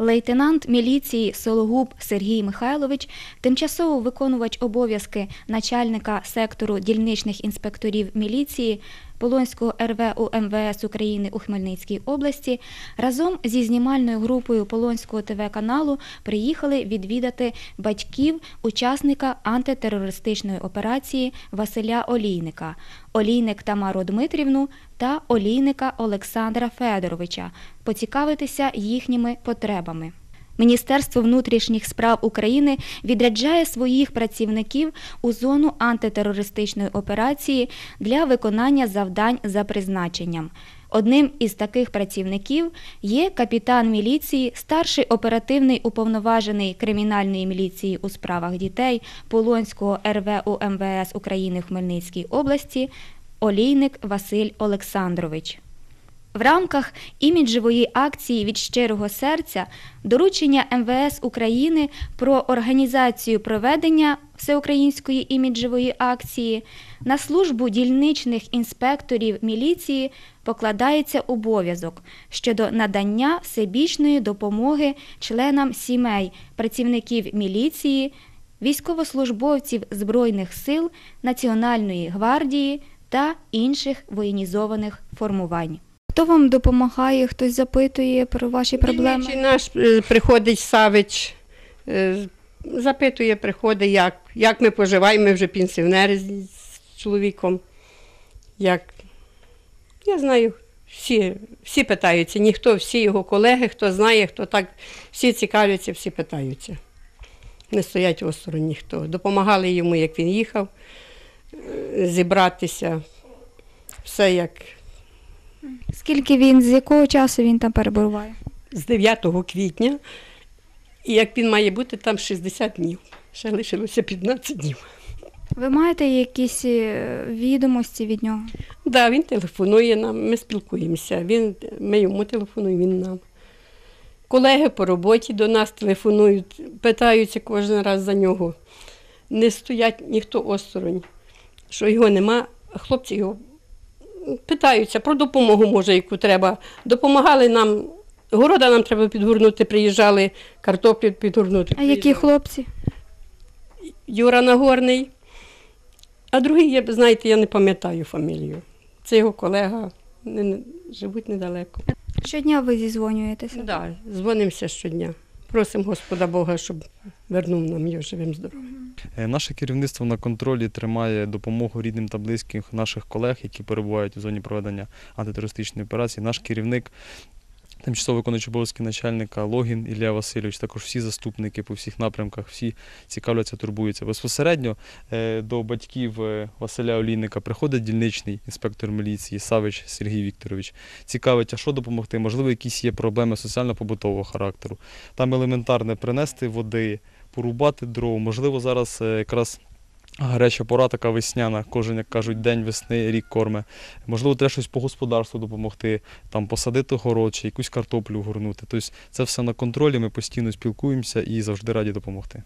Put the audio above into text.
Лейтенант міліції Сологуб Сергій Михайлович, тимчасово виконувач обов'язки начальника сектору дільничних інспекторів міліції Полонського РВУ МВС України у Хмельницькій області, разом зі знімальною групою Полонського ТВ-каналу приїхали відвідати батьків учасника антитерористичної операції Василя Олійника, Олійник Тамару Дмитрівну та Олійника Олександра Федоровича, поцікавитися їхніми потребами. Міністерство внутрішніх справ України відряджає своїх працівників у зону антитерористичної операції для виконання завдань за призначенням. Одним із таких працівників є капітан міліції, старший оперативний уповноважений кримінальної міліції у справах дітей Полонського РВУ МВС України в Хмельницькій області Олійник Василь Олександрович. В рамках іміджевої акції від щирого серця доручення МВС України про організацію проведення всеукраїнської іміджевої акції на службу дільничних інспекторів міліції покладається обов'язок щодо надання всебічної допомоги членам сімей працівників міліції, військовослужбовців Збройних сил, Національної гвардії та інших воєнізованих формувань. Хто вам допомагає, хтось запитує про ваші проблеми? Чи наш е, приходить Савич, е, запитує, приходить, як, як ми поживаємо, ми вже пенсіонери з, з чоловіком. Як... Я знаю, всі, всі питаються, ніхто, всі його колеги, хто знає, хто так, всі цікавляться, всі питаються. Не стоять осторонь ніхто. Допомагали йому, як він їхав, е, зібратися. Все як Скільки він, з якого часу він там перебуває? з 9 квітня, і як він має бути там 60 днів. Ще лишилося 15 днів. Ви маєте якісь е, відомості від нього? Так, да, він телефонує нам, ми спілкуємося. Він, ми йому телефонуємо, він нам. Колеги по роботі до нас телефонують, питаються кожен раз за нього. Не стоять ніхто осторонь, що його нема. Хлопці його питаються про допомогу, може, яку треба. Допомагали нам, города нам треба підгорнути, приїжджали, картоплю підгорнути. А які хлопці? Юра Нагорний. А другий, знаєте, я не пам'ятаю фамілію. Це його колега, живуть недалеко. Щодня ви зізвонюєтеся? Да, дзвонимося щодня. Просимо Господа Бога, щоб вернув нам його живим здоровим. Е, Наше керівництво на контролі тримає допомогу рідним та близьким наших колег, які перебувають у зоні проведення антитерористичної операції. Наш керівник, тимчасово виконуючий обов'язки начальника Логін Ілля Васильович, також всі заступники по всіх напрямках, всі цікавляться, турбуються. Безпосередньо е, до батьків е, Василя Олійника приходить дільничний інспектор міліції Савич Сергій Вікторович. Цікавить, а що допомогти? Можливо, якісь є проблеми соціально-побутового характеру. Там елементарне принести води, порубати дров. Можливо, зараз е, якраз гаряча пора така весняна, кожен, як кажуть, день весни, рік корме. Можливо, треба щось по господарству допомогти, там посадити город чи якусь картоплю горнути. Тобто це все на контролі, ми постійно спілкуємося і завжди раді допомогти.